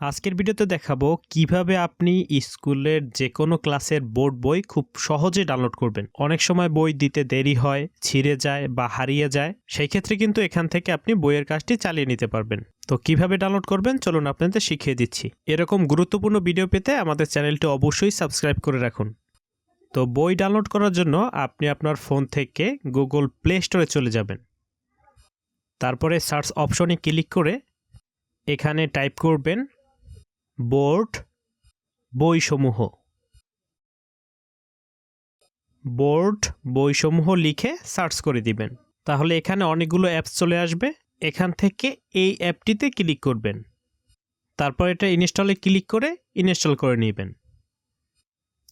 আজকের ভিডিওতে দেখাবো কীভাবে আপনি স্কুলের যে কোনো ক্লাসের বোর্ড বই খুব সহজে ডাউনলোড করবেন। অনেক সময় বই দিতে দেরি হয়, ছিঁড়ে যায় বা হারিয়ে যায়। সেই ক্ষেত্রে কিন্তু এখান থেকে আপনি বইয়ের কাজটি চালিয়ে নিতে পারবেন। তো কীভাবে ডাউনলোড করবেন? চলুন আপনাদের শিখিয়ে দিচ্ছি। এরকম গুরুত্বপূর্ণ ভিডিও পেতে আমাদের চ্যানেলটি অবশ্যই সাবস্ক্রাইব করে রাখুন। তো বই ডাউনলোড করার জন্য আপনি আপনার ফোন থেকে গুগল প্লে স্টোরে চলে যাবেন। তারপরে সার্চ অপশনে ক্লিক করে এখানে টাইপ করবেন বোর্ড, বইসমূহ। বোর্ড, বইসমূহ লিখে সার্চ করে দিবেন। তাহলে এখানে অনেকগুলো অ্যাপস চলে আসবে। এখান থেকে এই অ্যাপটিতে ক্লিক করবেন। তারপর এটা ইনস্টলে ক্লিক করে ইনস্টল করে নেবেন।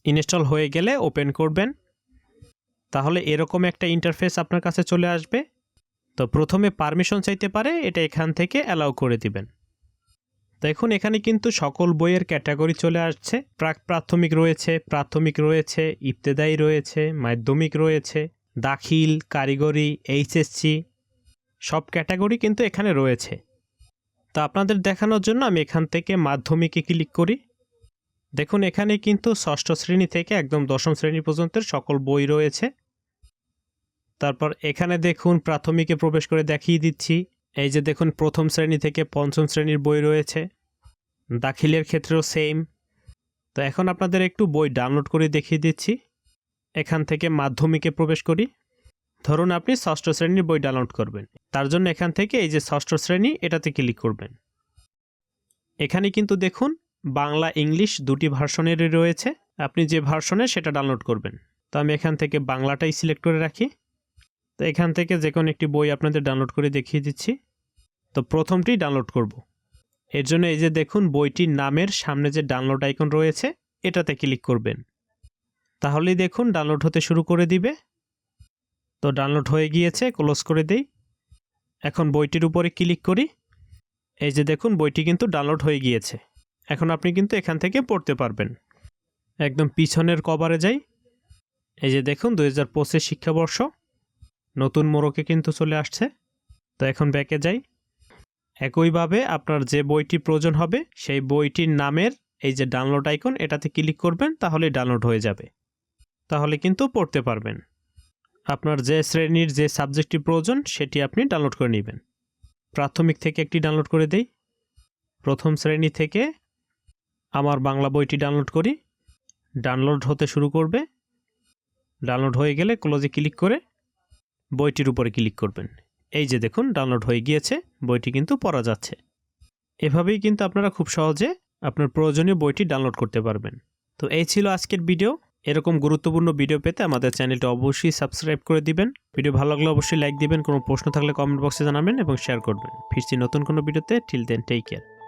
ইনস্টল হয়ে গেলে ওপেন করবেন। তাহলে এরকম একটা ইন্টারফেস আপনার কাছে চলে আসবে। তো প্রথমে পারমিশন চাইতে পারে, এটা এখান থেকে অ্যালাউ করে দিবেন। দেখুন এখানে কিন্তু সকল বইয়ের ক্যাটাগরি চলে আসছে। প্রাক প্রাথমিক রয়েছে প্রাথমিক রয়েছে, ইবতেদায়ী রয়েছে, মাধ্যমিক রয়েছে, দাখিল, কারিগরি, এইচএসসি সব ক্যাটাগরি কিন্তু এখানে রয়েছে। তো আপনাদের দেখানোর জন্য আমি এখান থেকে মাধ্যমিকে ক্লিক করি। দেখুন এখানে কিন্তু ষষ্ঠ শ্রেণি থেকে একদম দশম শ্রেণি পর্যন্ত সকল বই রয়েছে। তারপর এখানে দেখুন প্রাথমিকে প্রবেশ করে দেখিয়ে দিচ্ছি। এই যে দেখুন, প্রথম শ্রেণি থেকে পঞ্চম শ্রেণির বই রয়েছে। দাখিলের ক্ষেত্রেও সেম তো এখন আপনাদের একটু বই ডাউনলোড করে দেখিয়ে দিচ্ছি। এখান থেকে মাধ্যমিকে প্রবেশ করি। ধরুন আপনি ষষ্ঠ শ্রেণির বই ডাউনলোড করবেন। তার জন্য এখান থেকে এই যে ষষ্ঠ শ্রেণি, এটাতে ক্লিক করবেন। এখানে কিন্তু দেখুন, বাংলা, ইংলিশ দুটি ভার্সনেরই রয়েছে। আপনি যে ভার্সনে সেটা ডাউনলোড করবেন। তো আমি এখান থেকে বাংলাটাই সিলেক্ট করে রাখি। তো এখান থেকে যে কোনো একটি বই আপনাদের ডাউনলোড করে দেখিয়ে দিচ্ছি। তো প্রথমটি ডাউনলোড করব। এর জন্য এই যে দেখুন, বইটির নামের সামনে যে ডাউনলোড আইকন রয়েছে, এটাতে ক্লিক করবেন। তাহলেই দেখুন ডাউনলোড হতে শুরু করে দিবে। তো ডাউনলোড হয়ে গিয়েছে ক্লোজ করে দেই। এখন বইটির উপরে ক্লিক করি। এই যে দেখুন, বইটি কিন্তু ডাউনলোড হয়ে গিয়েছে। এখন আপনি কিন্তু এখান থেকে পড়তে পারবেন। একদম পিছনের কভারে যাই। এই যে দেখুন, দুই হাজার শিক্ষাবর্ষ। নতুন মোড়কে কিন্তু চলে আসছে। তো এখন ব্যাকে যাই। একইভাবে আপনার যে বইটি প্রয়োজন হবে, সেই বইটির নামের এই যে ডাউনলোড আইকন এটাতে ক্লিক করবেন তাহলে ডাউনলোড হয়ে যাবে। তাহলে কিন্তু পড়তে পারবেন। আপনার যে শ্রেণির যে সাবজেক্টটি প্রয়োজন, সেটি আপনি ডাউনলোড করে নেবেন। প্রাথমিক থেকে একটি ডাউনলোড করে দেই। প্রথম শ্রেণি থেকে আমার বাংলা বইটি ডাউনলোড করি। ডাউনলোড হতে শুরু করবে। ডাউনলোড হয়ে গেলে ক্লোজে ক্লিক করে বইটির উপরে ক্লিক করবেন। এই যে দেখুন, ডাউনলোড হয়ে গিয়েছে, বইটি কিন্তু পড়া যাচ্ছে। এভাবেই কিন্তু আপনারা খুব সহজে আপনার প্রয়োজনীয় বইটি ডাউনলোড করতে পারবেন। তো এই ছিল আজকের ভিডিও। এরকম গুরুত্বপূর্ণ ভিডিও পেতে আমাদের চ্যানেলটা অবশ্যই সাবস্ক্রাইব করে দিবেন। ভিডিও ভালো লাগলে অবশ্যই লাইক দিবেন, কোনো প্রশ্ন থাকলে কমেন্ট বক্সে জানাবেন এবং শেয়ার করবেন। ফিরছি নতুন কোনো ভিডিওতে। Till then, take care.